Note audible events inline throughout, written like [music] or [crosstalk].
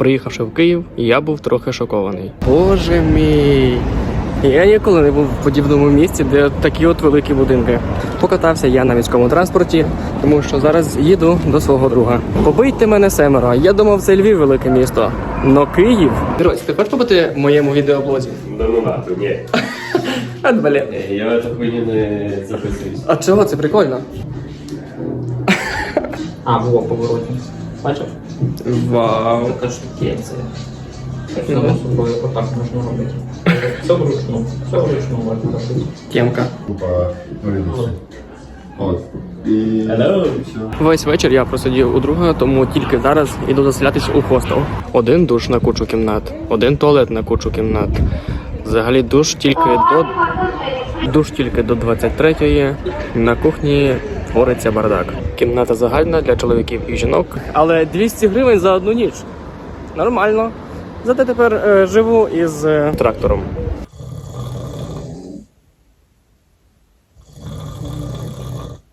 Приїхавши в Київ, я був трохи шокований. Боже мій! Я ніколи не був в подібному місці, де такі от великі будинки. Покатався я на міському транспорті, тому що зараз їду до свого друга. Побийте мене семеро. Я думав, це Львів велике місто. Но Київ. Друзі, ти хочеш побути в моєму відеоблозі? Да ну нахуй, ні. [laughs] А, блін. Я в эту не записуюсь. А чого? Це прикольно. А, во, поворотник. Бачив? Вау. Така штукенція. Само собою отак можна робити. Все вручну. Все вручну можна робити. От. І Весь вечір я просидів у друга, тому тільки зараз іду заселятись у хостел. Один душ на кучу кімнат, один туалет на кучу кімнат. Взагалі душ тільки до душ тільки до 23-ї. На кухні твориться бардак. Кімната загальна для чоловіків і жінок. Але 200 гривень за одну ніч. Нормально. Зате тепер е, живу із е, трактором.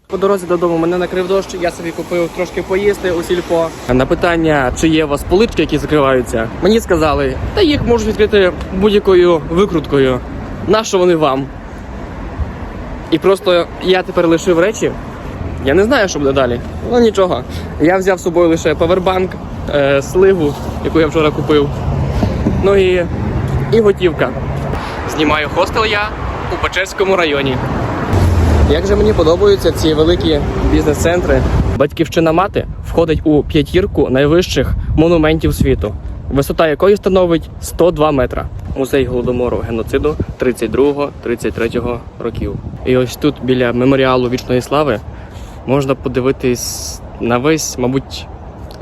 По дорозі додому мене накрив дощ, я собі купив трошки поїсти у сільпо. На питання, чи є у вас полички, які закриваються, мені сказали, та їх можуть відкрити будь-якою викруткою. Нащо вони вам? І просто я тепер лишив речі. Я не знаю, що буде далі. Ну нічого. Я взяв з собою лише павербанк, е, сливу, яку я вчора купив. Ну і, і готівка. Знімаю хостел я у Печерському районі. Як же мені подобаються ці великі бізнес-центри. Батьківщина мати входить у п'ятірку найвищих монументів світу, висота якої становить 102 метра. Музей голодомору геноциду 32-33 років. І ось тут, біля меморіалу вічної слави, можна подивитись на весь, мабуть,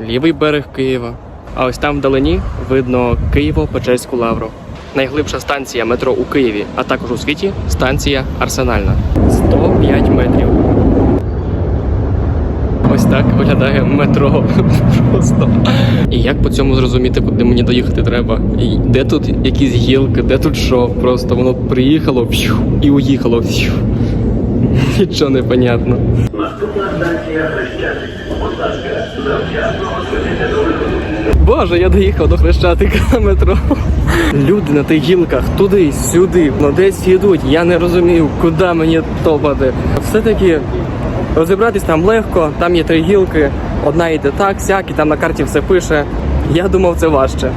лівий берег Києва. А ось там вдалині видно Києво-Печерську лавру. Найглибша станція метро у Києві, а також у світі станція Арсенальна. 105 метрів. Ось так виглядає метро. [laughs] Просто. І як по цьому зрозуміти, куди мені доїхати треба? І де тут якісь гілки, де тут що? Просто воно приїхало і уїхало. [laughs] Нічого не понятно. Боже, я доїхав до хрещатика на метро. Люди на тих гілках туди, сюди, ну десь їдуть. Я не розумію, куди мені топати. Все-таки розібратись там легко, там є три гілки, одна йде так, сяк, і там на карті все пише. Я думав, це важче.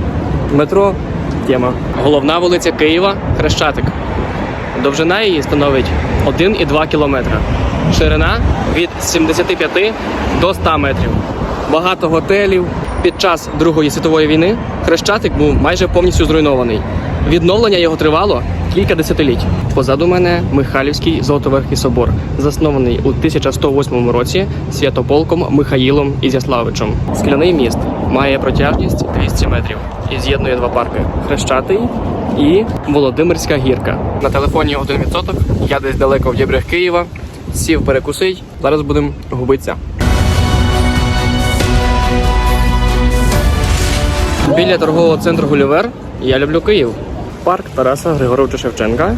Метро тема. Головна вулиця Києва Хрещатик. Довжина її становить 1,2 кілометра. Ширина від 75 до 100 метрів. Багато готелів. Під час Другої світової війни Хрещатик був майже повністю зруйнований. Відновлення його тривало кілька десятиліть. Позаду мене Михайлівський Золотоверхий собор, заснований у 1108 році святополком Михаїлом Ізяславичем. Скляний міст має протяжність 200 метрів і з'єднує два парки: Хрещатий і Володимирська гірка. На телефоні 1%, я десь далеко в дібрях Києва. Сів перекусить. Зараз будемо губитися. Біля торгового центру Гулівер я люблю Київ. Парк Тараса Григоровича Шевченка.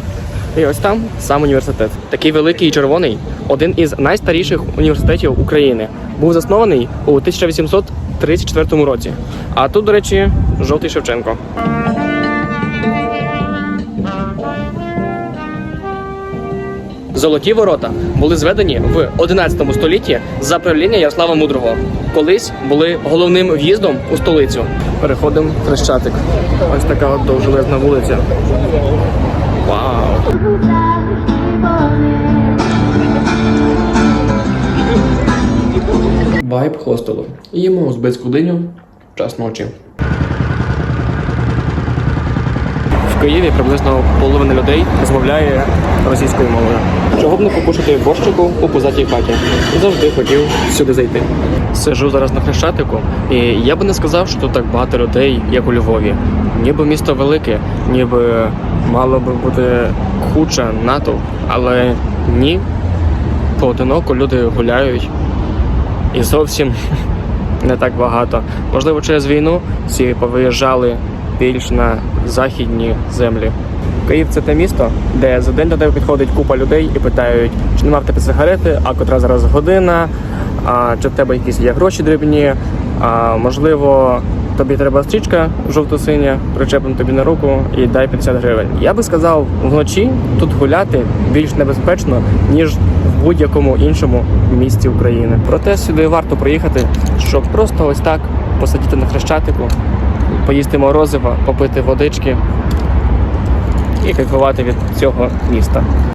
І ось там сам університет. Такий великий і червоний, один із найстаріших університетів України. Був заснований у 1834 році. А тут, до речі, жовтий Шевченко. Золоті ворота були зведені в 11 столітті за правління Ярослава Мудрого. Колись були головним в'їздом у столицю. Переходимо в Хрещатик. Ось така от довжелезна вулиця. Вау! Вайб хостелу. Їмо узбецьку диню. Час ночі. В Києві приблизно половина людей розмовляє російською мовою. Чого б не покушати борщику у позатій хаті? Завжди хотів сюди зайти. Сижу зараз на хрещатику, і я би не сказав, що тут так багато людей, як у Львові. Ніби місто велике, ніби мало би бути куча натовп, але ні. Поодиноко люди гуляють і зовсім [laughs] не так багато. Можливо, через війну всі повиїжджали більш на західні землі. Київ це те місто, де за день до тебе підходить купа людей і питають, чи нема в тебе сигарети, а котра зараз година, а чи в тебе якісь є гроші дрібні, а можливо, тобі треба стрічка жовто-синя, причеплена тобі на руку і дай 50 гривень. Я би сказав, вночі тут гуляти більш небезпечно, ніж в будь-якому іншому місті України. Проте сюди варто приїхати, щоб просто ось так посидіти на хрещатику, поїсти морозива, попити водички і кайфувати від цього міста.